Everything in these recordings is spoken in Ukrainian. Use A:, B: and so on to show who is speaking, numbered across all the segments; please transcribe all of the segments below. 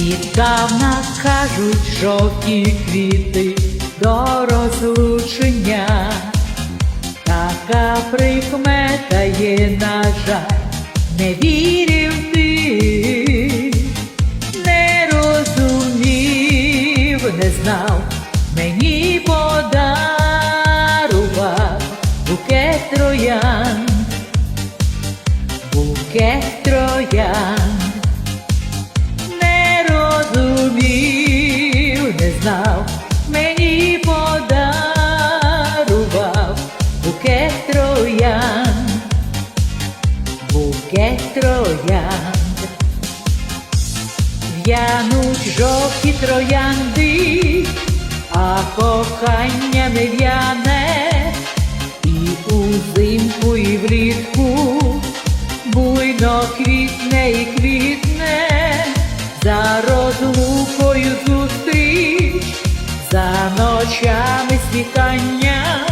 A: Свідкам накажуть жовті квіти до розлучення. Така прикмета є, на не вірив знав, мені подарував букет троян, букет троян. В'януть жовті троянди, а кохання не в'яне, і узимку, і влітку буйно квітне і квітне, за ночами світання,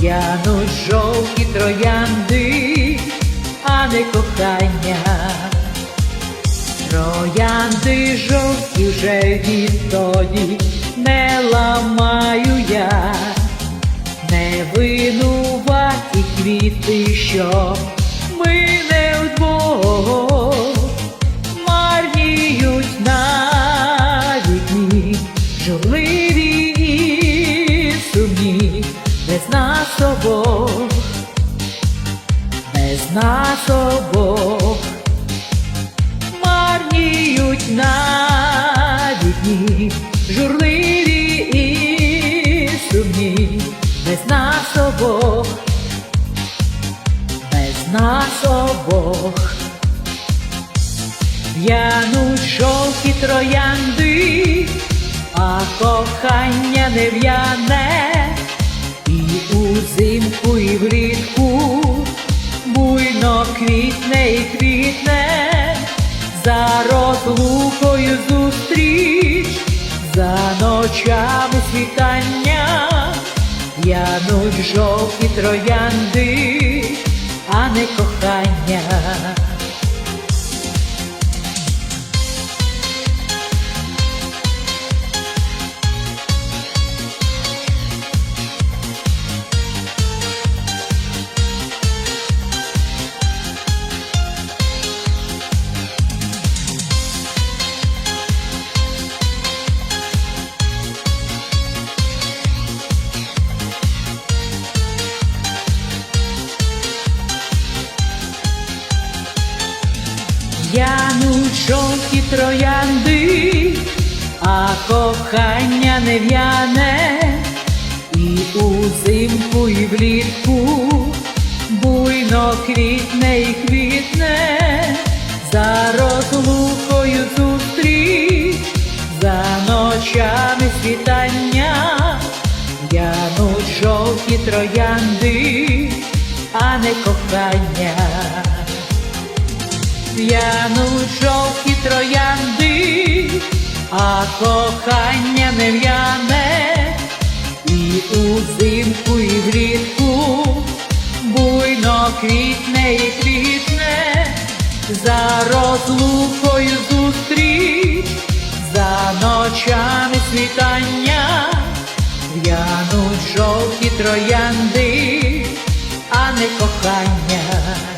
A: в'януть жовті троянди, а не кохання. Троянди жовті вже відтоді не ламаю я, не винуваті квіти, що ми нас обох марніють на вікні, журливі і сумні, без нас обох, без нас обох, в'януть жовті троянди, а кохання не в'яне, і узимку, і влітку квітне і квітне, за розлукою зустріч, за ночами світання, в'януть жовті троянди, а не кохання. В'януть жовті троянди, а кохання не в'яне, і узимку, і влітку буйно квітне і квітне, за розлукою зустріч, за ночами світання, в'януть жовті троянди, а не кохання. В'януть жовті троянди, а кохання не в'яне, і узимку, і влітку буйно квітне і квітне, за розлукою зустріч, за ночами світання, в'януть жовті троянди, а не кохання.